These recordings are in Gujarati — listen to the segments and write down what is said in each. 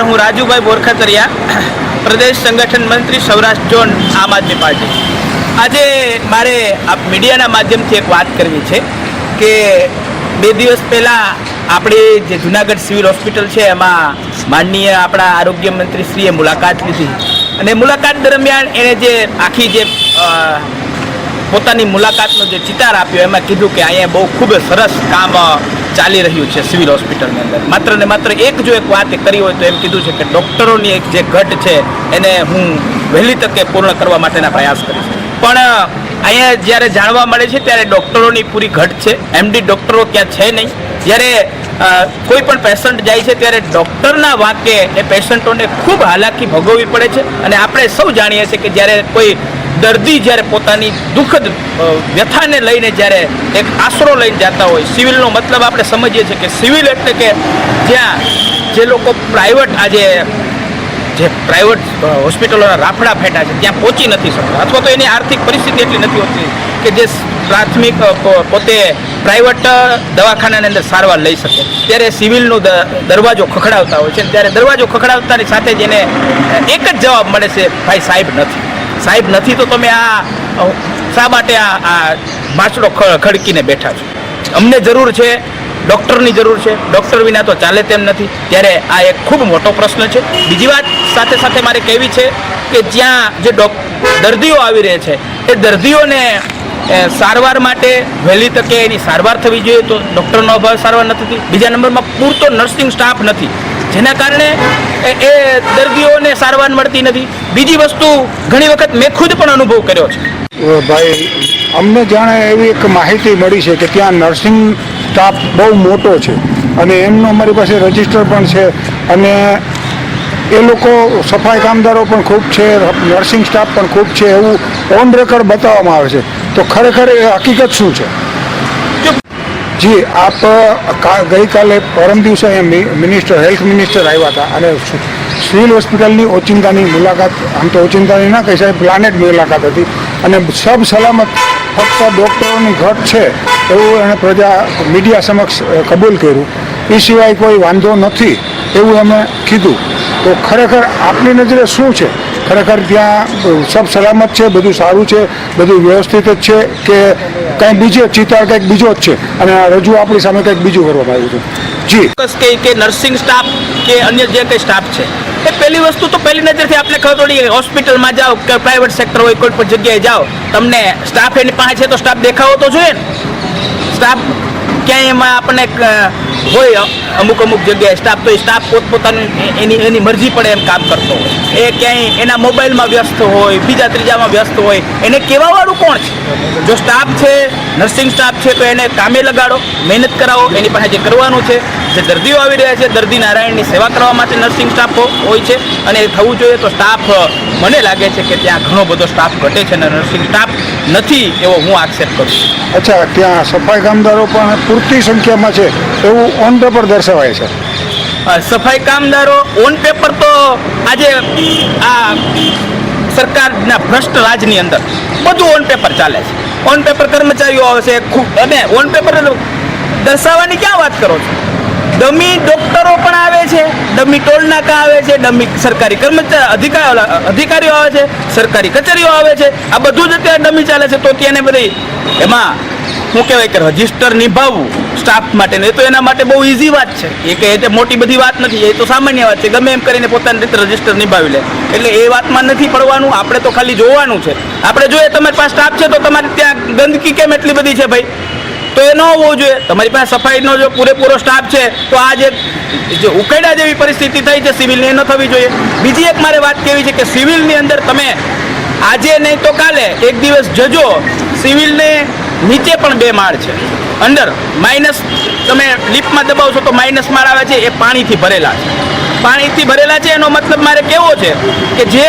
નમસ્કાર, હું રાજુભાઈ બોરખતરિયા પ્રદેશ સંગઠન મંત્રી સૌરાષ્ટ્ર ઝોન આમ આદમી પાર્ટી. આજે મારે આ મીડિયાના માધ્યમથી એક વાત કરવી છે કે બે દિવસ પહેલાં આપણી જે જુનાગઢ સિવિલ હોસ્પિટલ છે, એમાં માનનીય આપણા આરોગ્ય મંત્રી શ્રીએ મુલાકાત લીધી. અને મુલાકાત દરમિયાન એણે જે આખી જે પોતાની મુલાકાતનો જે ચિતાર આપ્યો, એમાં કીધું કે અહીંયા બહુ ખૂબ સરસ કામ ચાલી રહ્યું છે સિવિલ હોસ્પિટલની અંદર. માત્ર ને માત્ર એક જો એક વાત કરી હોય તો એમ કીધું છે કે ડૉક્ટરોની એક જે ઘટ છે, એને હું વહેલી તકે પૂર્ણ કરવા માટેના પ્રયાસ કરીશ. પણ અહીંયા જ્યારે જાણવા મળે છે ત્યારે ડૉક્ટરોની પૂરી ઘટ છે. એમડી ડૉક્ટરો ક્યાં છે નહીં. જ્યારે કોઈ પણ પેશન્ટ જાય છે ત્યારે ડૉક્ટરના વાક્ય એ પેશન્ટોને ખૂબ હાલાકી ભોગવવી પડે છે. અને આપણે સૌ જાણીએ છીએ કે જ્યારે કોઈ દર્દી જ્યારે પોતાની દુઃખદ વ્યથાને લઈને જ્યારે એક આશરો લઈને જતા હોય, સિવિલનો મતલબ આપણે સમજીએ છીએ કે સિવિલ એટલે કે જ્યાં જે લોકો પ્રાઇવેટ આજે, જે પ્રાઇવેટ હોસ્પિટલોના રાફડા ફેટા છે, ત્યાં પહોંચી નથી શકતા. અથવા તો એની આર્થિક પરિસ્થિતિ એટલી નથી હોતી કે જે પ્રાથમિક પોતે પ્રાઇવેટ દવાખાનાની અંદર સારવાર લઈ શકે. ત્યારે સિવિલનો દરવાજો ખખડાવતા હોય છે ત્યારે દરવાજો ખખડાવતાની સાથે જ એને એક જ જવાબ મળે છે, ભાઈ સાહેબ, નથી. સાહેબ, નથી તો તમે આ શા માટે આ આ માછડો ખડકીને બેઠા છો? અમને જરૂર છે, ડૉક્ટરની જરૂર છે. ડૉક્ટર વિના તો ચાલે તેમ નથી. ત્યારે આ એક ખૂબ મોટો પ્રશ્ન છે. બીજી વાત સાથે સાથે મારે કહેવી છે કે જ્યાં જે ડોક, દર્દીઓ આવી રહે છે, એ દર્દીઓને સારવાર માટે વહેલી તકે એની સારવાર થવી જોઈએ તો ડૉક્ટરનો અભાવ સારવાર નથી બીજા નંબરમાં પૂરતો નર્સિંગ સ્ટાફ નથી. જેના કારણે એ દર્દીઓને સારવાર મળતી નથી. બીજી વસ્તુ, ઘણી વખત મેં ખુદ પણ અનુભવ કર્યો છે. ભાઈ, અમને જાણે એવી એક માહિતી મળી છે કે ત્યાં નર્સિંગ સ્ટાફ બહુ મોટો છે અને એમનો અમારી પાસે રજિસ્ટર પણ છે અને એ લોકો સફાઈ કામદારો પણ ખૂબ છે, નર્સિંગ સ્ટાફ પણ ખૂબ છે એવું ઓન રેકોર્ડ બતાવવામાં આવે છે. તો ખરેખર એ હકીકત શું છે? જી, આપ ગઈકાલે પરમ દિવસે અહીંયા મિનિસ્ટર, હેલ્થ મિનિસ્ટર આવ્યા હતા અને સિવિલ હોસ્પિટલની ઓચિંતાની મુલાકાત, આમ તો ઓચિંતાની ના કહી શકાય, પ્લાનેટ મુલાકાત હતી. અને સબ સલામત, ફક્ત ડૉક્ટરોની ઘટ છે એવું એણે પ્રજા, મીડિયા સમક્ષ કબૂલ કર્યું. એ સિવાય કોઈ વાંધો નથી એવું એમણે કીધું. તો ખરેખર આપની નજરે શું છે? ખરેખર ત્યાં સબ સલામત છે, બધું સારું છે, બધું વ્યવસ્થિત જ છે કે કંઈ બીજો ચિતાર કંઈક બીજો જ છે. અને રજૂ આપણી સામે કંઈક બીજું કરવામાં આવ્યું છે જી. કે કે નર્સિંગ સ્ટાફ કે અન્ય જે કંઈ સ્ટાફ છે, એ પહેલી વસ્તુ તો પહેલી નજરથી આપણે ખબર પડી કે હોસ્પિટલમાં જાઓ કે પ્રાઇવેટ સેક્ટર હોય, કોઈ પણ જગ્યાએ જાઓ, તમને સ્ટાફ એની પાસે છે તો સ્ટાફ દેખાવો તો જોઈએ ને. સ્ટાફ ક્યાંય એમાં આપણને હોય અમુક અમુક જગ્યાએ સ્ટાફ તો એ સ્ટાફ પોતપોતાની એની એની મરજી પડે એમ કામ કરતો એ ક્યાંય એના મોબાઈલમાં વ્યસ્ત હોય, બીજા ત્રીજામાં વ્યસ્ત હોય, એને કહેવાવાળું કોણ છે? જો સ્ટાફ છે નર્સિંગ સ્ટાફ છે, તો એને કામે લગાડો, મહેનત કરાવો, એની પાસે જે કરવાનું છે, જે દર્દીઓ આવી રહ્યા છે, દર્દી નારાયણની સેવા કરવા માટે નર્સિંગ સ્ટાફ હોય છે, અને એ થવું જોઈએ તો સ્ટાફ મને લાગે છે કે ત્યાં ઘણો બધો સ્ટાફ ઘટે છે અને નર્સિંગ સ્ટાફ નથી એવો હું આક્ષેપ કરું અચ્છા, ત્યાં સફાઈ કામદારો પણ પૂરતી સંખ્યામાં છે. એવું ઓન પેપર દર્શાવાય છે. સફાઈ કામદારો ઓન પેપર તો આજે, આ, સરકારના ભ્રષ્ટ રાજની અંદર બધું ઓન પેપર ચાલે છે. ઓન પેપર કર્મચારીઓ આવે છે, ખૂબ, અને ઓન પેપર દર્શાવવાની ક્યાં વાત કરો છો? ડમી ડોક્ટરો પણ આવે છે, ડમી ટોલ નાકા આવે છે, ડમી સરકારી કર્મચારી અધિકાર અધિકારીઓ આવે છે, સરકારી કચેરીઓ આવે છે. આ બધું જ અત્યારે ડમી ચાલે છે, તો ત્યાં બધી એમાં શું કહેવાય કે રજિસ્ટર નિભાવવું સ્ટાફ માટે એ તો એના માટે બહુ ઇઝી વાત છે. એ કે એ મોટી બધી વાત નથી. એ તો સામાન્ય વાત છે, ગમે એમ કરીને પોતાની રીતે રજિસ્ટર નિભાવી લે. એટલે એ વાતમાં નથી પડવાનું, આપણે તો ખાલી જોવાનું છે. આપણે જોઈએ, તમારી પાસે સ્ટાફ છે તો તમારે ત્યાં ગંદકી કેમ એટલી બધી છે ભાઈ? તો એ ન હોવું જોઈએ. તમારી પાસે સફાઈનો જો પૂરેપૂરો સ્ટાફ છે, તો આ જે ઉકેડા જેવી પરિસ્થિતિ થઈ છે, સિવિલની એ ન થવી જોઈએ. બીજી એક મારે વાત કેવી છે કે સિવિલની અંદર તમે આજે નહીં તો કાલે એક દિવસ જજો. સિવિલને નીચે પણ બે માળ છે. અંદર માઇનસ તમે લિફ્ટમાં દબાવશો તો માઇનસ માળ આવે છે એ પાણીથી ભરેલા છે. પાણીથી ભરેલા છે એનો મતલબ મારે કેવો છે કે જે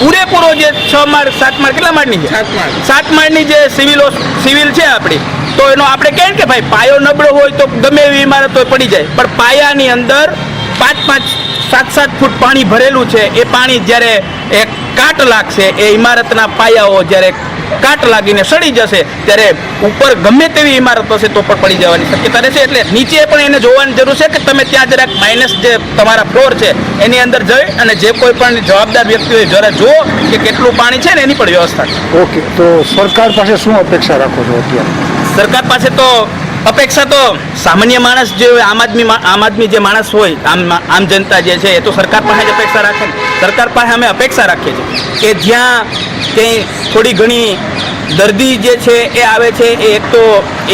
પૂરેપૂરો જે છ માળ સાત માળ કેટલા માળની છે? સાત માળની જે સિવિલ સિવિલ છે આપણી તો એનો આપણે કહે કે ભાઈ પાયો નબળો હોય તો ગમે એવી ઇમારત હોય પડી જાય પણ પાયાની અંદર પાંચ પાંચ સાત સાત ફૂટ પાણી ભરેલું છે એ પાણી જ્યારે એક કાટ લાગશે એ ઇમારતના પાયાઓ જ્યારે કાટ લાગીને સડી જશે ત્યારે ઉપર ગમે તેવી ઇમારત હશે તો પણ પડી જવાની શક્યતા રહેશે. એટલે નીચે પણ એને જોવાની જરૂર છે કે તમે ત્યાં જરાક માઇનસ જે તમારા ફ્લોર છે એની અંદર જઈ અને જે કોઈ પણ જવાબદાર વ્યક્તિ હોય જરા જુઓ કે કેટલું પાણી છે ને એની પણ વ્યવસ્થા ઓકે તો સરકાર પાસે શું અપેક્ષા રાખો છો અત્યારે? સરકાર પાસે તો અપેક્ષા તો સામાન્ય માણસ જે આમ આદમી આમ આદમી જે માણસ હોય, આમ આમ જનતા જે છે, એ તો સરકાર પાસે જ અપેક્ષા રાખે ને. સરકાર પાસે અમે અપેક્ષા રાખીએ છીએ કે જ્યાં કંઈ થોડી ઘણી દર્દી જે છે, એ આવે છે, એ એક તો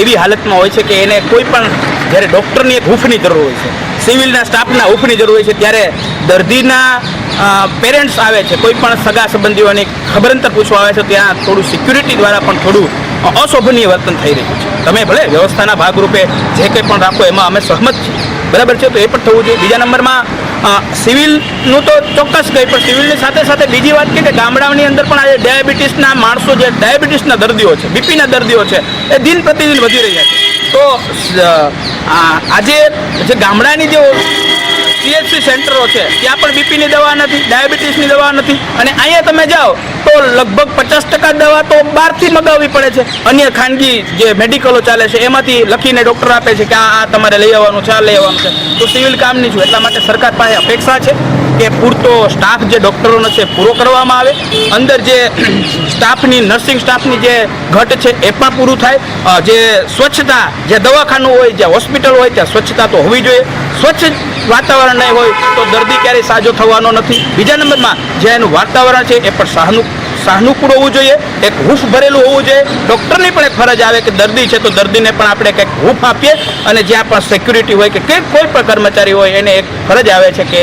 એવી હાલતમાં હોય છે કે એને કોઈ પણ, જ્યારે ડૉક્ટરની એક હૂંફની જરૂર હોય છે, સિવિલના સ્ટાફના હૂફની જરૂર હોય છે, ત્યારે દર્દીના પેરેન્ટ્સ આવે છે, કોઈ પણ સગા સંબંધીઓની ખબરંતર પૂછવા આવે છે ત્યાં થોડું સિક્યુરિટી દ્વારા પણ થોડું અશોભનીય વર્તન થઈ રહ્યું છે. તમે ભલે વ્યવસ્થાના ભાગરૂપે જે કંઈ પણ રાખો, એમાં અમે સહમત છીએ. બરાબર છે? તો એ પણ થવું જોઈએ. બીજા નંબરમાં સિવિલનું તો ચોક્કસ કંઈ, પણ સિવિલની સાથે સાથે બીજી વાત કે ગામડાઓની અંદર પણ આજે ડાયાબિટીસના માણસો જે, ડાયાબિટીસના દર્દીઓ છે, બીપીના દર્દીઓ છે, એ દિન પ્રતિદિન વધી રહ્યા છે. તો આજે જે ગામડાની જે સીએચસી સેન્ટરો છે, ત્યાં પણ બીપીની દવા નથી ડાયાબિટીસની દવા નથી, અને અહીંયા તમે જાઓ તો લગભગ પચાસ ટકા દવા તો બહારથી મગાવવી પડે છે. અન્ય ખાનગી જે મેડિકલો ચાલે છે, એમાંથી લખીને ડૉક્ટર આપે છે કે આ આ તમારે લઈ આવવાનું છે, આ લઈ આવવાનું છે. તો સિવિલ કામની છું, એટલા માટે સરકાર પાસે અપેક્ષા છે કે પૂરતો સ્ટાફ જે ડૉક્ટરોનો છે, પૂરો કરવામાં આવે. અંદર જે સ્ટાફની, નર્સિંગ સ્ટાફની જે ઘટ છે એ પણ પૂરું થાય. જે સ્વચ્છતા, જે દવાખાનું હોય જે હોસ્પિટલ હોય, ત્યાં સ્વચ્છતા તો હોવી જોઈએ. સ્વચ્છ વાતાવરણ નહીં હોય તો દર્દી ક્યારેય સાજો થવાનો નથી. બીજા નંબરમાં જે એનું વાતાવરણ છે એ પણ સહાનુ, સહાનુકૂળ હોવું જોઈએ. એક હૂફ ભરેલું હોવું જોઈએ. ડૉક્ટરની પણ એક ફરજ આવે કે દર્દી છે તો દર્દીને પણ આપણે કંઈક હૂફ આપીએ અને જ્યાં પણ સિક્યુરિટી હોય કે કંઈક કોઈ પણ કર્મચારી હોય એને એક ફરજ આવે છે કે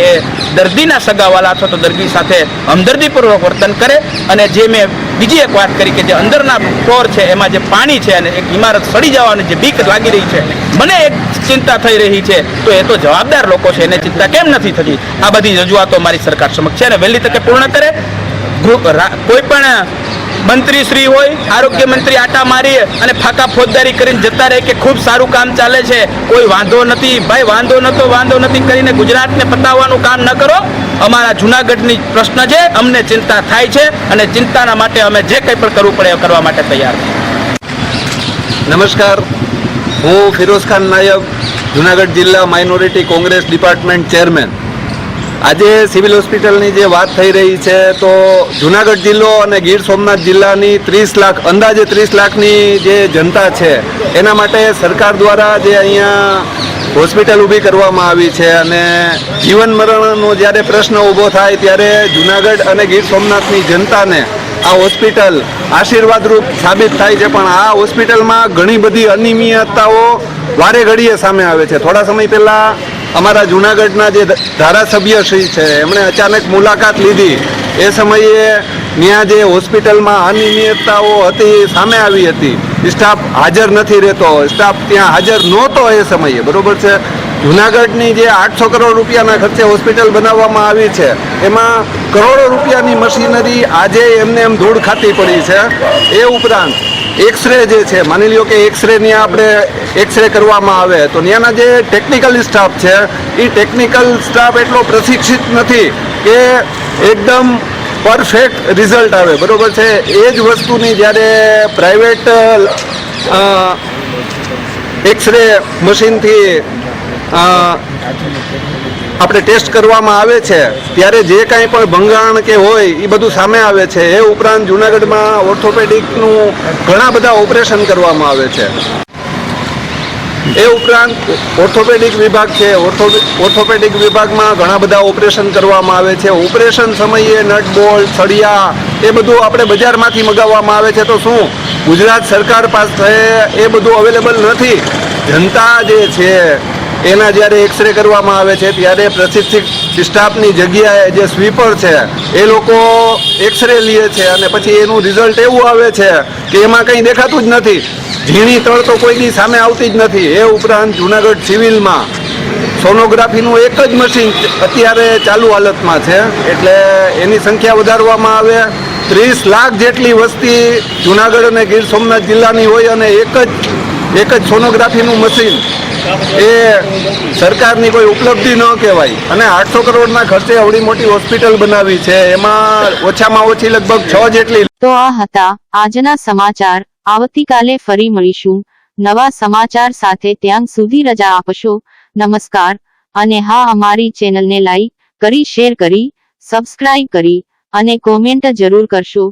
દર્દીના સગાવાલા અથવા તો દર્દી સાથે હમદર્દીપૂર્વક વર્તન કરે અને જે મેં બીજી એક વાત કરી કે જે અંદરના ફ્લોર છે, એમાં જે પાણી છે અને એક ઇમારત સડી જવાની જે બીક લાગી રહી છે, મને એક ચિંતા થઈ રહી છે. તો એ તો જવાબદાર લોકો છે, એને ચિંતા કેમ નથી થતી? આ બધી રજૂઆતો મારી સરકાર સમક્ષ છે અને વહેલી તકે પૂર્ણ કરે. કોઈ પણ મંત્રી શ્રી હોય, આરોગ્ય મંત્રી આટા મારી અને ફાકા ફોજદારી કરીને જતા રહે કે ખૂબ સારું કામ ચાલે છે, કોઈ વાંધો નથી. ભાઈ, વાંધો નતો, વાંધો નથી કરીને ગુજરાતને પતાવવાનું કામ ન કરો. અમારા જુનાગઢની પ્રશ્ન છે, અમને ચિંતા થાય છે અને ચિંતાના માટે અમે જે કંઈ પણ કરવું પડે એ કરવા માટે તૈયાર નમસ્કાર. હું ફિરોઝ ખાન નાયબ જુનાગઢ જિલ્લા માઇનોરિટી કોંગ્રેસ ડિપાર્ટમેન્ટ ચેરમેન આજે સિવિલ હોસ્પિટલની જે વાત થઈ રહી છે, તો જુનાગઢ જિલ્લો અને ગીર સોમનાથ જિલ્લાની ત્રીસ લાખ, અંદાજે ત્રીસ લાખની જે જનતા છે, એના માટે સરકાર દ્વારા જે અહીંયા હોસ્પિટલ ઊભી કરવામાં આવી છે અને જીવન મરણનો જ્યારે પ્રશ્ન ઊભો થાય ત્યારે જુનાગઢ અને ગીર સોમનાથની જનતાને આ હોસ્પિટલ આશીર્વાદરૂપ સાબિત થાય છે. પણ આ હોસ્પિટલમાં ઘણી બધી અનિયમિતતાઓ વારે ઘડીએ સામે આવે છે. થોડા સમય પહેલા અમારા જુનાગઢના જે ધારાસભ્ય શ્રી છે, એમણે અચાનક મુલાકાત લીધી. એ સમયે ત્યાં જે હોસ્પિટલમાં અનિયમિતતાઓ હતી સામે આવી હતી. સ્ટાફ હાજર નથી રહેતો, સ્ટાફ ત્યાં હાજર નહોતો એ સમયે, બરોબર છે? જુનાગઢની જે આઠસો કરોડ રૂપિયાના ખર્ચે હોસ્પિટલ બનાવવામાં આવી છે, એમાં કરોડો રૂપિયાની મશીનરી આજે એમને એમ ધૂળ ખાતી પડી છે. એ ઉપરાંત એક્સરે જે છે, માની લ્યો કે એક્સરેની આપણે એક્સરે કરવામાં આવે, તો ત્યાંના જે ટેકનિકલ સ્ટાફ છે, એ ટેકનિકલ સ્ટાફ એટલો પ્રશિક્ષિત નથી કે એકદમ પરફેક્ટ રિઝલ્ટ આવે. બરાબર છે? એ જ વસ્તુની જ્યારે પ્રાઇવેટ એક્સરે મશીનથી આપણે ટેસ્ટ કરવામાં આવે છે, ત્યારે જે કાંઈ પણ ભંગાણ કે હોય એ બધું સામે આવે છે. એ ઉપરાંત જુનાગઢમાં ઓર્થોપેડિકનું ઘણા બધા ઓપરેશન કરવામાં આવે છે. એ ઉપરાંત ઓર્થોપેડિક વિભાગ છે. ઓર્થો ઓર્થોપેડિક વિભાગમાં ઘણા બધા ઓપરેશન કરવામાં આવે છે. ઓપરેશન સમયે નટ સળિયા, એ બધું આપણે બજારમાંથી મગાવવામાં આવે છે. તો શું? ગુજરાત સરકાર પાસે એ બધું અવેલેબલ નથી. જનતા જે છે એના જ્યારે એક્સરે કરવામાં આવે છે, ત્યારે પ્રશિક્ષિત સ્ટાફની જગ્યાએ જે સ્વીપર છે, એ લોકો એક્સરે લે છે અને પછી એનું રિઝલ્ટ એવું આવે છે કે એમાં કંઈ દેખાતું જ નથી. ઝીણી તળ તો કોઈની સામે આવતી જ નથી. એ ઉપરાંત જુનાગઢ સિવિલમાં સોનોગ્રાફીનું એક જ મશીન અત્યારે ચાલુ હાલતમાં છે. એટલે એની સંખ્યા વધારવામાં આવે. ત્રીસ લાખ જેટલી વસ્તી જુનાગઢ અને ગીર સોમનાથ જિલ્લાની હોય અને એક જ એક જ સોનોગ્રાફીનું મશીન. એ સરકારની કોઈ ઉપલબ્ધિ ન કહેવાય. અને આઠસો કરોડના ખર્ચે આવડી મોટી હોસ્પિટલ બનાવી છે. એમાં ઓછામાં ઓછી લગભગ છ જેટલી તો આ હતા. આજના સમાચાર. આવતીકાલે ફરી મળીશું. નવા સમાચાર સાથે ત્યાં સુધી રજા આપશો. નમસ્કાર. અને હા, અમારી ચેનલને લાઈક કરી, શેર કરી, સબસ્ક્રાઇબ કરી અને કોમેન્ટ જરૂર કરશો.